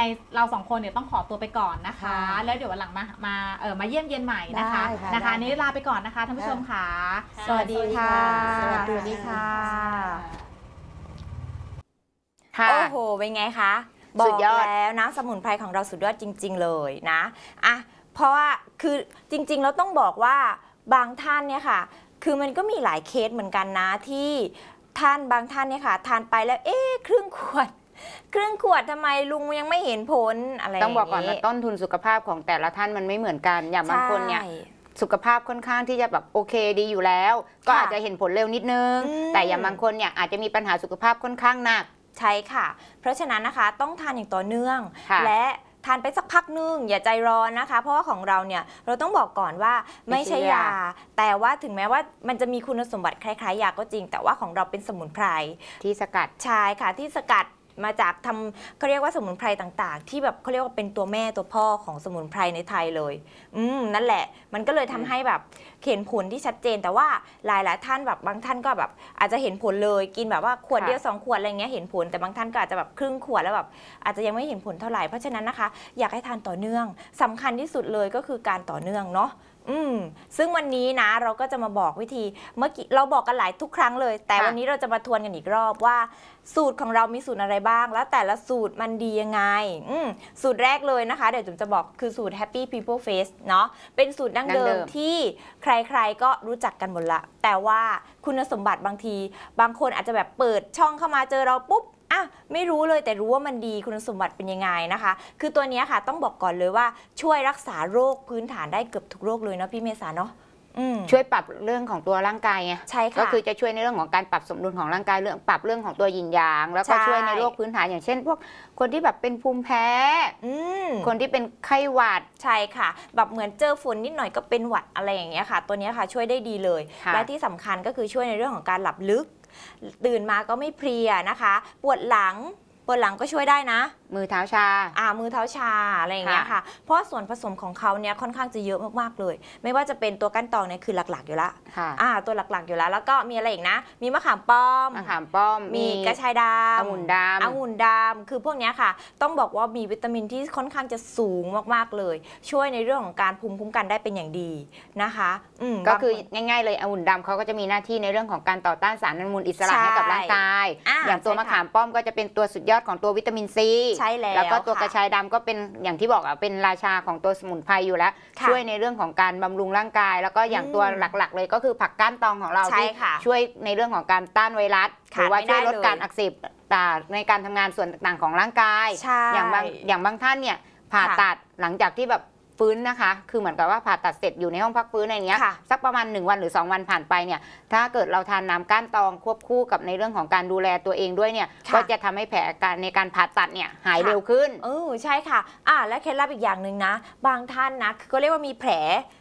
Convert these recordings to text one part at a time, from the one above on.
ไงเราสองคนเนี่ยต้องขอตัวไปก่อนนะคะ ค่ะแล้วเดี๋ยววันหลังมามาเออมาเยี่ยมเยียนใหม่นะคะได้ค่ะนะคะได้ อันนี้ลาไปก่อนนะคะท่านผู้ชมค่ะ ค่ะสวัสดีค่ะสวัสดีสวัสดีค่ะ ค่ะ โอ้โห เป็นไงคะ บสุอกดยอด แล้วนะสมุนไพรของเราสุดยอดจริง ๆ เลยนะอะเพราะว่าคือจริงๆ เราต้องบอกว่าบางท่านเนี่ยค่ะ คือมันก็มีหลายเคสเหมือนกันนะที่ท่านบางท่านเนี่ยค่ะ ทานไปแล้วเอ๊ะครึ่งขวด ครึ่งขวดทำไมลุงยังไม่เห็นผลอะไรต้องบอกก่อนย่ว่างต้นทุนสุขภาพของแต่ละท่านมันไม่เหมือนกัน อย่างบางคนเนี่ยใช่สุขภาพค่อนข้างที่จะแบบโอเคดีอยู่แล้ว ก็ค่ะอาจจะเห็นผลเร็วนิดนึงอืมแต่อย่างบางคนเนี่ยอาจจะมีปัญหาสุขภาพค่อนข้างหนักใช่ค่ะ เพราะฉะนั้นนะคะต้องทานอย่างต่อเนื่องค่ะและทานไปสักพักหนึงอย่าใจร้อนนะคะ เพราะว่าของเราเนี่ยเราต้องบอกก่อนว่าไม่ใช่ยา แต่ว่าถึงแม้ว่ามันจะมีคุณสมบัติคล้ายๆยาก็จริง แต่ว่าของเราเป็นสมุนไพรที่สกัดใช่ค่ะที่สกัด มาจากทำเขาเรียกว่าสมุนไพรต่าง ๆ ที่แบบเขาเรียกว่าเป็นตัวแม่ตัวพ่อของสมุนไพรในไทยเลย อืมนั่นแหละ มันก็เลยทำให้แบบเห็นผลที่ชัดเจน แต่ว่าหลายๆท่านแบบบางท่านก็แบบอาจจะเห็นผลเลย กินแบบว่าขวดค่ะเดียวสองขวดอะไรเงี้ยเห็นผล แต่บางท่านก็อาจจะแบบครึ่งขวดแล้วแบบอาจจะยังไม่เห็นผลเท่าไหร่ เพราะฉะนั้นนะคะ อยากให้ทานต่อเนื่องสำคัญที่สุดเลยก็คือการต่อเนื่องเนาะอืมซึ่งวันนี้นะเราก็จะมาบอกวิธีเมื่อกี้เราบอกกันหลายทุกครั้งเลย แต่ค่ะ วันนี้เราจะมาทวนกันอีกรอบว่า สูตรของเรามีสูตรอะไรบ้าง แล้วแต่ละสูตรมันดียังไงอืมสูตรแรกเลยนะคะ เดี๋ยวจุ๋มจะบอกคือสูตร Happy People Face เนาะเป็นสูตรดั้งเดิดั้งเดิมม ที่ใครๆก็รู้จักกันหมดละ แต่ว่าคุณสมบัติบางที บางคนอาจจะแบบเปิดช่องเข้ามาเจอเราปุ๊บ อะไม่รู้เลยแต่รู้ว่ามันดีคุณสมบัติเป็นยังไงนะคะ คือตัวเนี้ยค่ะต้องบอกก่อนเลยว่าช่วยรักษาโรคพื้นฐานได้เกือบทุกโรคเลยเนาะพี่เมษาเนาะอืมช่วยปรับเรื่องของตัวร่างกายไงใช่ค่ะก็คือจะช่วยในเรื่องของการปรับสมดุลของร่างกายเรื่องปรับเรื่องของตัวหยินยาง แล้วก็ใช่ช่วยในโรคพื้นฐานอย่างเช่น พวกคนที่แบบเป็นภูมิแพ้อืมคนที่เป็นไข้หวัดใช่ค่ะ แบบเหมือนเจอฝนนิดหน่อยก็เป็นหวัดอะไรอย่างเงี้ยค่ะ ตัวเนี้ยค่ะช่วยได้ดีเลยค่ะและที่สำคัญก็คือช่วยในเรื่องของการหลับลึก ตื่นมาก็ไม่เพลียนะคะ ปวดหลัง วดหลังก็ช่วยได้นะ มือเท้าชา อ่ามือเท้าชาอะไรอย่างเงี้ยค่ะ เพราะว่าส่วนผสมของเขาเนี่ยค่อนข้างจะเยอะมากๆเลย ไม่ว่าจะเป็นตัวกั้นตองเนี่ยคือหลักๆอยู่ละค่ะอ่าตัวหลักๆอยู่แล้วแล้วก็มีอะไรอีกนะ มีมะขามป้อมมะขามป้อม มีกระชายดำองุ่นดำองุ่นดำคือพวกเนี้ยค่ะ ต้องบอกว่ามีวิตามินที่ค่อนข้างจะสูงมากๆเลย ช่วยในเรื่องของการภูมิคุ้มกันได้เป็นอย่างดีนะคะอืมก็คือบางนง่ายๆเลยองุ่นดำเขาก็จะมีหน้าที่ในเรื่องของการต่อต้านสารอนุมูลอิสระใช่ให้กับร่างกายอ่าอย่างตัวใช่มะค่ะขามป้อมก็จะเป็นตัวสุดยอดของตัววิตามินซีใช่แล้วแล้วก็ตัวค่ะกระชายดำก็เป็นอย่างที่บอกอะเป็นราชาของตัวสมุนไพรอยู่แล้วค่ะช่วยในเรื่องของการบำรุงร่างกาย แล้วก็อย่างอืมตัวหลักๆ เลยก็คือผักก้านตองของเราใช่ที่ค่ะช่วยในเรื่องของการต้านไวรัสหขาดรือว่าไม่ช่วยได้ลดเลยการอักเสบต่างในการทำงานส่วนต่างๆของร่างกายใช่อย่างบางอย่างบางท่านเนี่ยผ่าค่ะตัดหลังจากที่แบบ ฟื้นนะคะ คือเหมือนกับว่าผ่าตัดเสร็จอยู่ในห้องพักฟื้นอะไรอย่างเงี้ยค่ะสักประมาณ 1 วันหรือ 2 วันผ่านไปเนี่ยถ้าเกิดเราทานน้ำก้านตองควบคู่กับในเรื่องของการดูแลตัวเองด้วยเนี่ยค่ะก็จะทำให้แผลการในการผ่าตัดเนี่ยหายค่ะเร็วขึ้นเออใช่ค่ะอ่าและเคล็ดลับอีกอย่างหนึ่งนะ บางท่านนะคือก็เรียกว่ามีแผล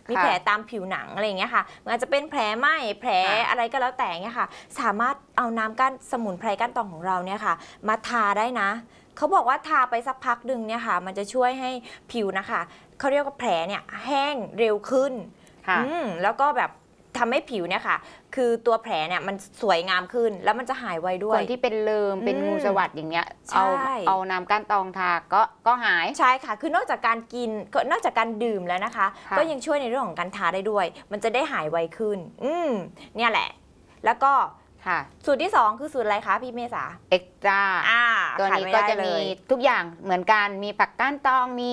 มีค่ะแผลตามผิวหนังอะไรอย่างเงี้ยค่ะมันอาจจะเป็นแผลไหมแผลค่ะอะไรก็แล้วแต่เงี้ยค่ะ สามารถเอาน้ำก้านสมุนไพรก้านตองของเราเนี่ยค่ะ มาทาได้นะ เขาบอกว่าทาไปสักพักหนึ่งเนี่ยค่ะ มันจะช่วยให้ผิวนะคะ เขาเรียกว่าแผลเนี่ยแห้งเร็วขึ้นค่ะอืมแล้วก็แบบทำให้ผิวเนี่ยค่ะ คือตัวแผลเนี่ยมันสวยงามขึ้น แล้วมันจะหายไวด้วคยนที่เป็นเลิมเป็นอืมงูสวัสดอย่างเงี้ยใช่เอาเอาน้ำก้านตองทาก็ก็หาย ใช่ค่ะ คือนอกจากการกินก็นอกจากการดื่มแล้วนะคะค่ะก็ยังช่วยในเรื่องของการทาได้ด้วย มันจะได้หายไวขึ้น อืมเนี่ยแหละ แล้วก็ค่ะสูตรที่ 2 คือสูตรอะไรคะพี่เมษาเอ็กตร้าอ่าตัวขาดนี้ไม่ก็ได้จะเลมียทุกอย่างเหมือนกันมีผักก้านตองมี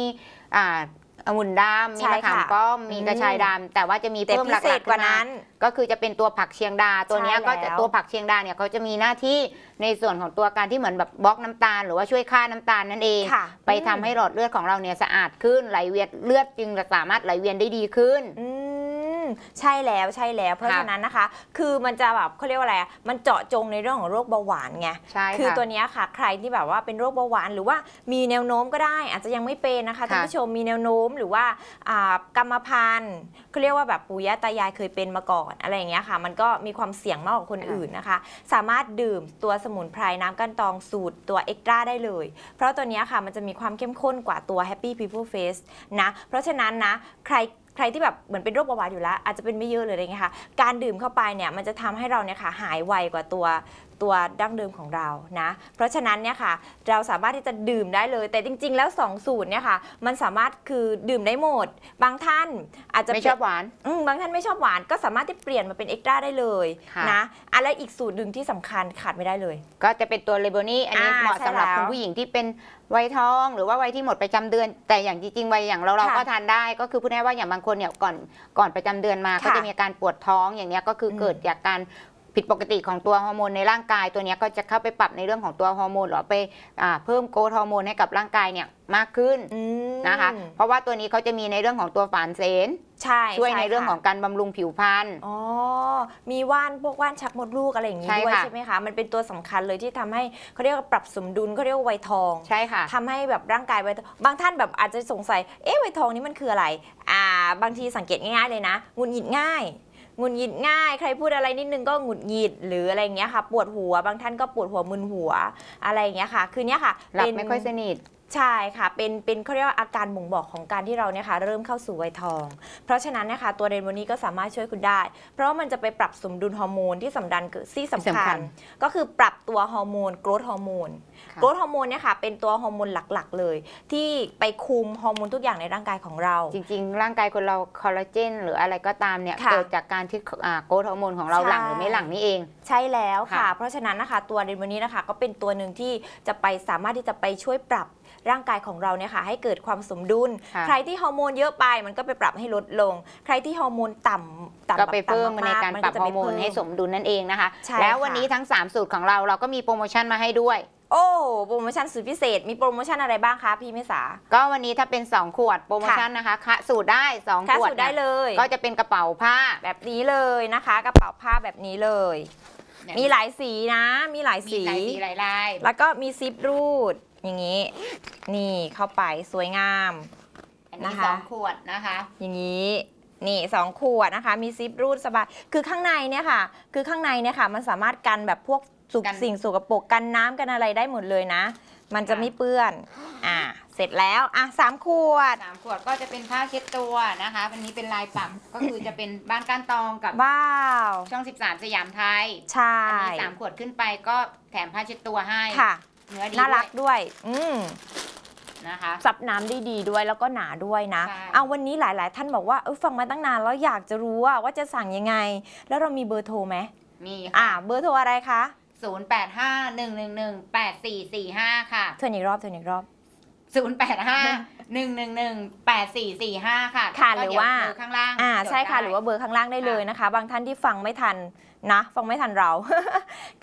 อ่า องุ่นดำมีใช่มะขามค่ะป้อมมีอืมกระชายดำแต่ว่าจะมีแต่เพิ่มพิหลักเศษๆกว่าขึ้นมานั้นก็คือจะเป็นตัวผักเชียงดา ตัวเนี้ยใช่ก็จะแล้ว ตัวผักเชียงดาเนี่ยเขาจะมีหน้าที่ในส่วนของตัวการที่เหมือนแบบบล็อกน้ำตาล หรือว่าช่วยฆ่าน้ำตาลนั่นเอง ค่ะไปทำให้หลอดเลือดของเราเนี่ยสะอาดขึ้นไหลเวียนเลือดจึงจะสามารถไหลเวียนได้ดีขึ้น อืม ใช่แล้วใช่แล้ว เพราะค่ะฉะนั้นนะคะ คือมันจะแบบเขาเรียกว่าอะไรอะมันเจาะจงในเรื่องของโรคเบาหวานไงใช่คือค่ะ ตัวเนี้ยค่ะ ใครที่แบบว่าเป็นโรคเบาหวาน หรือว่ามีแนวโน้มก็ได้ อาจจะยังไม่เป็นนะคะค่ะท่านผู้ชมมีแนวโน้มหรือว่าอ่ากรรมพันธุ์เขาเรียกว่าแบบปู่ย่าตายายเคยเป็นมาก่อนอะไรอย่างเงี้ยค่ะ มันก็มีความเสี่ยงมากกว่าคนอื่นนะคะ สามารถดื่มตัวสมุนไพรน้ำกันตองสูตรตัวเอ็กตร้าได้เลย เพราะตัวเนี้ยค่ะมันจะมีความเข้มข้นกว่าตัว Happy People Face นะ เพราะฉะนั้นนะ ใคร ใครที่แบบเหมือนเป็นโรคเบาหวานอยู่แล้ว อาจจะเป็นไม่เยอะเลยอะไรเงี้ยค่ะ การดื่มเข้าไปเนี่ยมันจะทำให้เราเนี่ยค่ะหายไวกว่าตัว ตัวดั้งเดิมของเรานะ เพราะฉะนั้นเนี่ยค่ะเราสามารถที่จะดื่มได้เลย แต่จริง ๆ แล้ว 2 สูตรเนี่ยค่ะมันสามารถคือดื่มได้หมด บางท่านอาจจะไม่ชอบหวานอืมบางท่านไม่ชอบหวานก็สามารถที่เปลี่ยนมาเป็นเอ็กตร้าได้เลยค่ะนะอะและอีกสูตรหนึ่งที่สำคัญขาดไม่ได้เลย ก็จะเป็นตัวเลโบนี่อันนี้อ่าเหมาะสำหรับใช่แล้วคุณผู้หญิงที่เป็นวัยทองหรือว่าวัยที่หมดประจำเดือน แต่อย่างจริงๆวัยอย่างเราเราค่ะก็ทานได้ ก็คือพูดง่ายๆว่าอย่างบางคนเนี่ยก่อนก่อนประจำเดือนมาค่ะก็จะมีอาการปวดท้องอย่างเนี้ยก็คืออมเกิดจากการ ผิดปกติของตัวฮอร์โมนในร่างกายตัวเนี้ยก็จะเข้าไปปรับในเรื่องของตัวฮอร์โมนหรือไปอ่าเพิ่มโกรทฮอร์โมนให้กับร่างกายเนี่ยมากขึ้นอืมนะคะ เพราะว่าตัวนี้เขาจะมีในเรื่องของตัวฝานเสนใช่ช่วยในช่เรื่องค่ะของการบำรุงผิวพรรณอ๋อมีว่านพวกว่านชักมดลูกอะไรอย่างนี้ใช่ด้วยค่ะใช่ไหมคะมันเป็นตัวสำคัญเลยที่ทำให้เขาเรียกว่าปรับสมดุลเขาเรียกว่าไวยทองใช่ค่ะทำให้แบบร่างกายไวยทองบางท่านแบบอาจจะสงสัยเอ๊ะไวยทองนี่มันคืออะไร อ่า บางทีสังเกตง่ายๆเลยนะหงุดหงิดง่าย หงุดหงิดง่าย ใครพูดอะไรนิดนึงก็หงุดหงิดหรืออะไรอย่างเงี้ยค่ะ ปวดหัวบางท่านก็ปวดหัวมึนหัวอะไรอย่างเงี้ยค่ะ คือเนี้ยค่ะหลับเป็นไม่ค่อยสนิท ใช่ค่ะเป็นเป็นเขาเรียกว่าอาการบ่งบอกของการที่เราเนี่ยค่ะเริ่มเข้าสู่วัยทอง เพราะฉะนั้นนะคะตัวเรนโบนี้ก็สามารถช่วยคุณได้ เพราะว่ามันจะไปปรับสมดุลฮอร์โมนที่สำคัญคือที่สำสำคัคัญญก็คือปรับตัวฮอร์โมนโกรทฮอร์โมนค่ะโกรทฮอร์โมนเนี่ยค่ะเป็นตัวฮอร์โมนหลักๆ เลย ที่ไปคุมฮอร์โมนทุกอย่างในร่างกายของเรา จริงๆ ร่างกายคนเราคอลลาเจนหรืออะไรก็ตามเนี่ยค่ะเกิดจากการที่อ่าโกรทฮอร์โมนของเราใช่หลั่งหรือไม่หลั่งนี่เอง ใช่แล้วค่ะค่ะ เพราะฉะนั้นนะคะตัวเรนโบนี้นะคะก็เป็นตัวหนึ่งที่จะไปสามารถที่จะไปช่วยปรับ ร่างกายของเราเนี่ยค่ะให้เกิดความสมดุล ค่ะใครที่ฮอร์โมนเยอะไปมันก็ไปปรับให้ลดลง ใครที่ฮอร์โมนต่ำต่ำก็ไปแบบต่ำเพิ่มในๆการนปรับจะฮอไปร์โมนเพิ่ให้สมดุลนั่นเองนะคะ ใช่แล้วค่ะวันนี้ทั้ง 3 สูตรของเราเราก็มีโปรโมชั่นมาให้ด้วย โอ้โปรโมชั่นสุดพิเศษ มีโปรโมชั่นอะไรบ้างคะพี่เมษา ก็วันนี้ถ้าเป็น 2 ขวดโปรโมชั่นนะคะคะสูตรได้2ค่าขวดสูตรได้เลย ก็จะเป็นกระเป๋าผ้าแบบนี้เลยนะคะ กระเป๋าผ้าแบบนี้เลย มีหลายสีนะ มีหลายมีสี หลายสีหลายลาย แล้วก็มีซิปรูด อย่างนี้ นี่เข้าไปสวยงาม อันนี้นะคะ สองขวดนะคะ อย่างนี้นี่สองขวดนะคะ มีซิปรูดสบายคือข้างในเนี่ยค่ะ คือข้างในเนี่ยค่ะมันสามารถกันแบบพวกสุกกันสิ่งสกปรกกันน้ำกันอะไรได้หมดเลยนะ มันจะค่ะ ไม่เปื้อนอ่าเสร็จแล้วอะสามขวด สามขวดก็จะเป็นผ้าเช็ดตัวนะคะอันนี้เป็นลายปัก ก็คือจะเป็นบ้านก้านตองกับว้าวช่อง 13 สยามไทยใช่อันนี้สามขวดขึ้นไปก็แถมผ้าเช็ดตัวให้ ค่ะ เนื้อดีน่ารักด้วยด้วย อืมนะคะ ซับน้ำได้ดีด้วยแล้วก็หนาด้วยนะ ใช่ เอาวันนี้หลาย ๆ ท่านบอกว่าเออฟังมาตั้งนานแล้วอยากจะรู้ว่าว่าจะสั่งยังไง แล้วเรามีเบอร์โทรไหมมีอ่า ค่ะเบอร์โทรอะไรคะศูนย์แปดห้าหนึ่งหนึ่งหนึ่งแปดสี่สี่ห้าค่ะ เทวนอีกรอบเทวนอีกรอบศูนย์ แปดห้าหนึ่งหนึ่งหนึ่งแปดสี่สี่ห้าค่ะค่ะก็หรือเดี๋ยว่าเบร์ข้างล่างอ่าจดใช่ค่ะได้หรือว่าเบอร์ข้างล่างได้เลยนะคะ บางท่านที่ฟังไม่ทันนะ ฟังไม่ทันเรา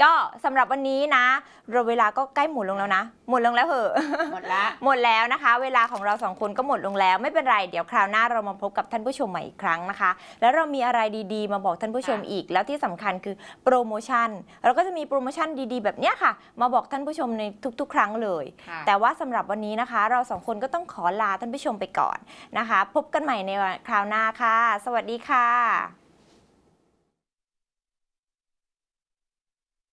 ก็สำหรับวันนี้นะเราเวลาก็ใกล้หมดลงแล้วนะ หมดลงแล้วเหอะหมดละหมดแล้วนะคะ เวลาของเราสองคนก็หมดลงแล้วไม่เป็นไรเดี๋ยวคราวหน้าเรามาพบกับท่านผู้ชมใหม่อีกครั้งนะคะ แล้วเรามีอะไรดีๆ มาบอกท่านผู้ชมอีก แล้วที่สำคัญคือโปรโมชั่นเราก็จะมีโปรโมชั่นดีๆ แบบเนี้ยค่ะ มาบอกท่านผู้ชมในทุก ๆ ครั้งเลยค่ะแต่ว่าสำหรับวันนี้นะคะ เราสองคนก็ต้องขอลาท่านผู้ชมไปก่อนนะคะ พบกันใหม่ในคราวหน้าค่ะ สวัสดีค่ะ